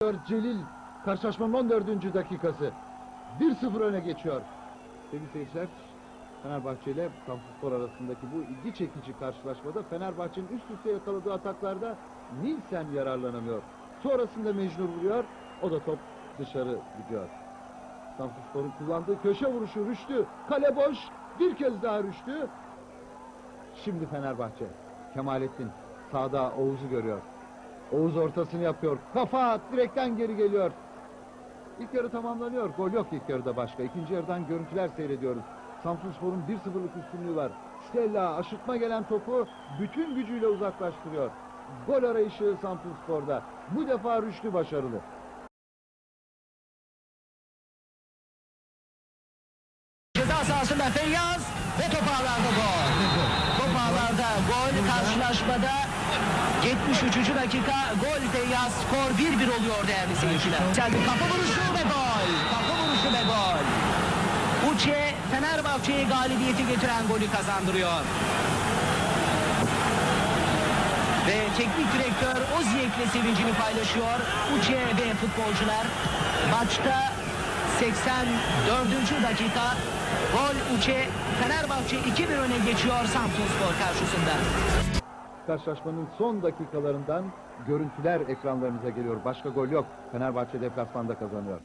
Celil karşılaşmanın 14. dakikası. 1-0 öne geçiyor. Sevgili seyirciler, Fenerbahçe ile Samsunspor arasındaki bu ilgi çekici karşılaşmada Fenerbahçe'nin üst üste yakaladığı ataklarda Nilsen yararlanamıyor. Sonrasında Mecnun vuruyor, o da top dışarı gidiyor. Samsunspor'un kullandığı köşe vuruşu Rüştü, kale boş, bir kez daha Rüştü. Şimdi Fenerbahçe, Kemalettin sağda Oğuz'u görüyor. Oğuz ortasını yapıyor. Kafa direkten geri geliyor. İlk yarı tamamlanıyor. Gol yok ilk yarıda başka. İkinci yarıdan görüntüler seyrediyoruz. Samsunspor'un 1-0'lık üstünlüğü var. Stella aşırtma gelen topu bütün gücüyle uzaklaştırıyor. Gol arayışı Samsunspor'da. Bu defa Rüştü başarılı. Ceza sahasında Feyyaz ve top ağlarda gol. Top ağlarda gol karşılaşmada 73. dakika gol Feyyaz skor 1-1 oluyor değerli seyirciler. Geldi kafa vuruşu ve gol. Kafa vuruşu ve gol. Uçe Fenerbahçe'ye galibiyeti getiren golü kazandırıyor. Ve teknik direktör Oziyek'le sevincini paylaşıyor. Uçe ve futbolcular maçta 84. dakika gol Uçe Fenerbahçe 2-1 öne geçiyor Samsunspor karşısında. Karşılaşmanın son dakikalarından görüntüler ekranlarınıza geliyor. Başka gol yok. Fenerbahçe deplasmanda kazanıyor.